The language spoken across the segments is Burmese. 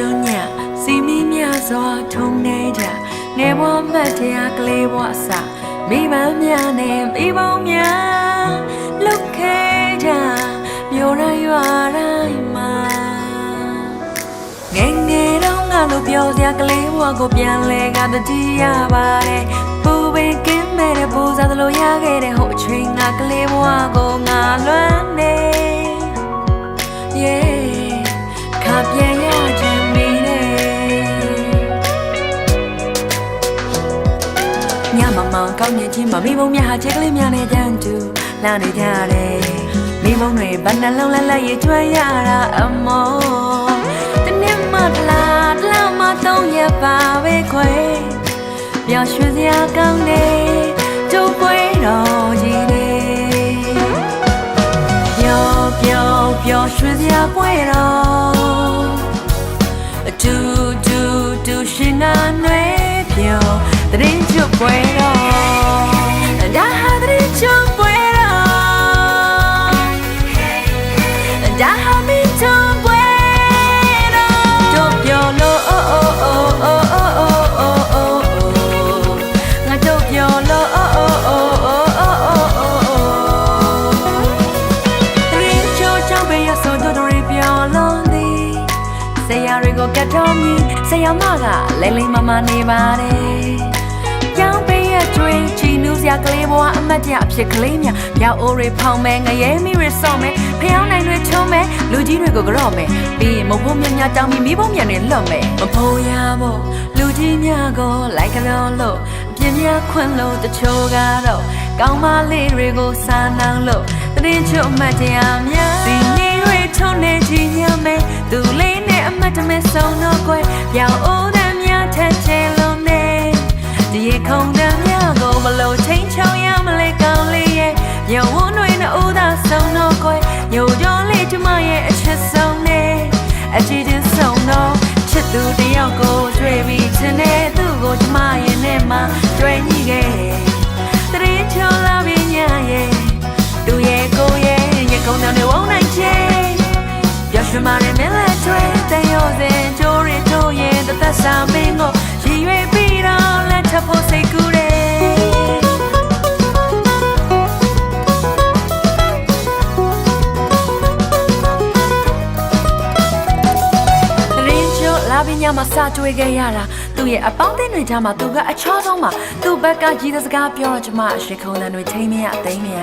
တင်းကျွန်းညစီမီမြစွာထုံနေကြငယ်ဘဝမှတ်တရားကလေးဘဝအစမိဘများနဲ့မိဘများလုတ်ခဲကြမြို့ရရွာတိုင်းမှာငယ်ငယ်တော့ငါလိုပြောစရာကလေးဘဝကိုပြန်လဲကတတိရပါတယ်ပူပင်ကင်းမဲ့တဲ့ပူစားသလိုရခဲ့တဲ့ဟိုအချိန်ငါကလေးဘဝကိုငါလွမ်း မောင်ကောင်းမြတ်ချင်းမမိဘုံများဟာချက်ကလေးများနဲ့တန်းတူလာနေကြတယ်မိဘုံတွေဘယ်နှလုံးလဲလဲရကျွမ်းရတာအမောတနေ့မှတလားတလားမှသုံးရပါပဲခွေပျော်ရွှင်စရာကောင်းတယ်ကျုပ်ပွဲတော်ကြီးနေပျော်ပျော်ပျော်ရွှင်စရာပွဲတော်အတူတူတူရှင်နာနွေပျော် တရင်ချွတ်ပွဲတော်ဒါဟာတရင်ချွတ်ပွဲတော်ဒါဟာမင်းချွတ်ပွဲတော်တို့ပျော်လို့အိုးအိုးအိုးအိုးအိုးအိုးအိုးငါတို့ပျော်လို့အိုးအိုးအိုးအိုးအိုးအိုးအိုးတရင်ချိုးချောင်းပေးရဆိုတော့တော်ရီပြောင်းလုံးသည်ဆရာတွေကိုကတ်တော်မီဆရာမကလဲလိမ့်မမနေပါတယ် ကြောင်းပေးရကျွေးချီနူးစရာကလေးဘဝအမတ်တရအဖြစ်ကလေးများပြောင်းအိုးတွေဖောင်းမဲငရဲမီရဆော့မဲဖျောင်းနိုင်တွေချုံးမဲလူကြီးတွေကိုကြော့မဲပြီးရင်မဖို့မြညာတောင်းပြီးမိဖို့မြန်တွေလွတ်မဲမဖို့ရဖို့လူကြီးများကိုလိုက်ကြောလို့အပြင်းများခွန်းလို့တချို့ကတော့ကောင်းမလေးတွေကိုစာနောင်လို့တရင်ချွတ်အမတ်တရားများစီနေတွေထုံးနေချင်ရမဲသူလေးနဲ့အမတ်တမဲဆုံးတော့ကွယ်ပြောင်းအိုးတဲ့များထက်ချင်လို့နေဒီရေခုံတဲ့များ ကိုမလို့ချင်းချောင်းရမလဲကောင်းလေးရဲ့ညဝန်းတွေနဲ့ဦးသာဆုံးတော့ကွယ်ညိုကြောလေးကျမရဲ့အချစ်ဆုံးနေအကြည့်ချင်းဆုံးတော့ချစ်သူတယောက်ကိုတွေ့ပြီးချင်တဲ့သူ့ကိုကျမရဲ့နဲ့မှတွေ့ညိခဲ့ မှာစာကြွေခဲ့ရတာသူ့ရဲ့အပေါင်းအသင်းတွေကြားမှာသူကအချောဆုံးမှာသူ့ဘက်ကကြီးတဲ့စကားပြောတော့ကျမအရှိခုံတန်တွေထိမ့်မရအသိမ့်မရ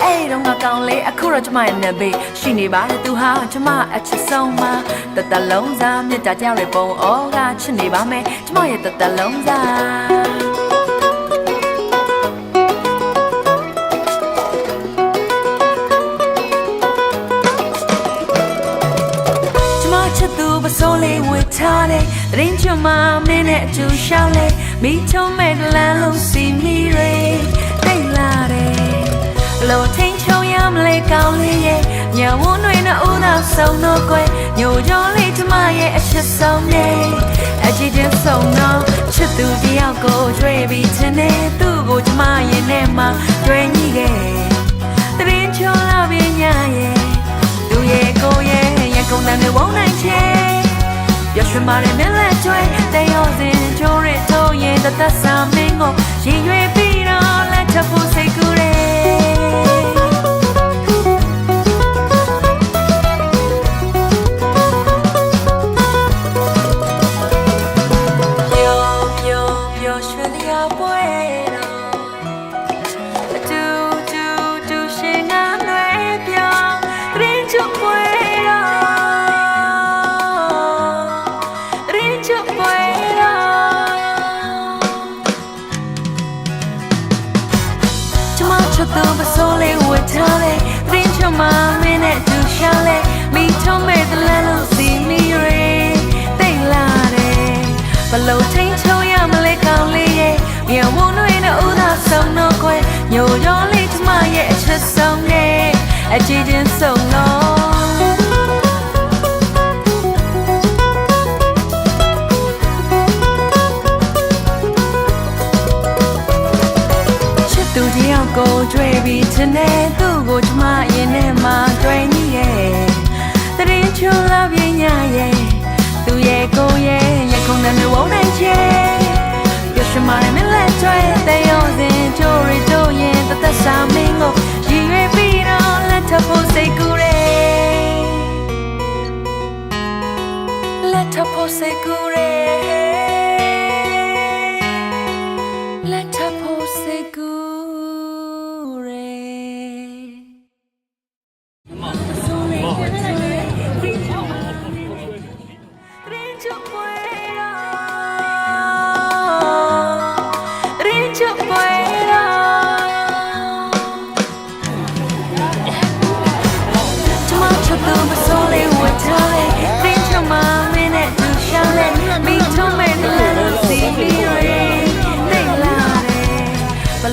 အဲ့တော့ငါကောင်းလေအခုတော့ကျမရဲ့နဘေးရှိနေပါတယ်သူဟာကျမအချစ်ဆုံးမှာတတလုံးစားမြတ်တာကြောက်ရပုံဩကချစ်နေပါမယ်ကျမရဲ့တတလုံးစား စ်သူပစိုးလေးဝတ်ထားတယ်တရင်ချွတ်မမင်းနဲ့အတူရှောင်းလေမိချုံမဲ့လမ်းလုံးစီမီတွေတိတ်လာတယ်ဘလို့ထင်းချုံရမလဲကောင်းလေးရဲ့ညဝန်းတွေနဲ့ဦးသာဆုံးတော့ကွယ်ညိုကြောလေးကျမရဲ့အချစ်ဆုံးနေအကြည့်ချင်းဆုံးတော့ချစ်သူတယောက်ကိုတွေ့ပြီးချင်တယ်သူ့ကိုကျမရဲ့နဲ့မှတွေ့ညိခဲ့တရင်ချော ရရွှေမာရဲ့မင်းလက်ကျွဲတဲ့ရောစင်ချိုးရတော့ရင်တသက်စာမင်းကိုရင်ရွယ်ပြီးတော့လက်ချဖို့စိတ်ကူး သူပစိုးလေးဝတ်ထားလေရင်ချွမမင်းနဲ့တူရှာလေမိထုံးမဲ့တလန်းလို့စီမီရေတိတ်လာတယ်ဘလို့ချင်းချုံရမလဲကောင်းလေးရဲ့မြေဝုန်းတွေနဲ့ဦးသာဆုံးတော့ခွဲညိုရောလေးကျမရဲ့အချစ်ဆုံးနဲ့အကြည့်ချင်းဆုံးတော့ ခြင်းနဲ့သူ့ကိုကျွန်မရင်ထဲမှာတွေ့နေရဲ့တရင်ချွန်လာပြညာရဲ့သူရဲ့ကိုယ်ရဲ့ရခုံနဲ့မဝုန်းနိုင်ချေရရှိမရမလဲတွေ့တဲ့ရုံစဉ်ချိုရီတို့ရင်တသက်စာမင်းကိုရည်ရွယ်ပြီးတော့လက်ထပ်ဖို့စိတ်ကူရဲ Let up for segure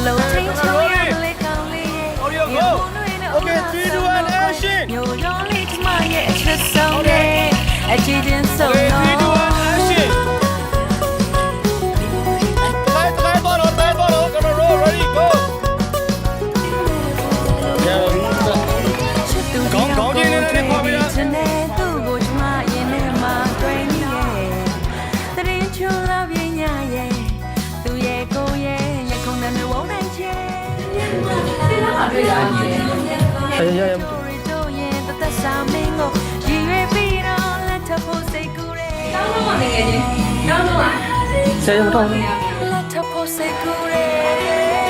လို့ချင်းချုံရလေကောင်းလေးရဲ့ Okay, three, two, one, action. မျိုးရောလေးကျမရဲ့အချစ်ဆုံးတယ်အချစ်ချင်းဆုံး Okay, တော့ three, two, one, action. Try, try, bottle, try, bottle. Gonna roll, ready, go. Yeah. ချစ်သူတယောက်ကိုတွေ့ပြီးချင်တဲ့သူ့ကိုကျမရင်ထဲမှာတွေ့နေရဲ့တရင်ချူလာပြညာရဲ့ အေးရရမတို့ရဲ့တသက်စာမင်းကိုရည်ရွယ်ပြီးတော့လက်ထပ်ဖို့စိတ်ကူးတယ်တောင်းတော့ငယ်ချင်းတောင်းတော့ဆယ်ရုံတော့လက်ထပ်ဖို့စိတ်ကူးတယ်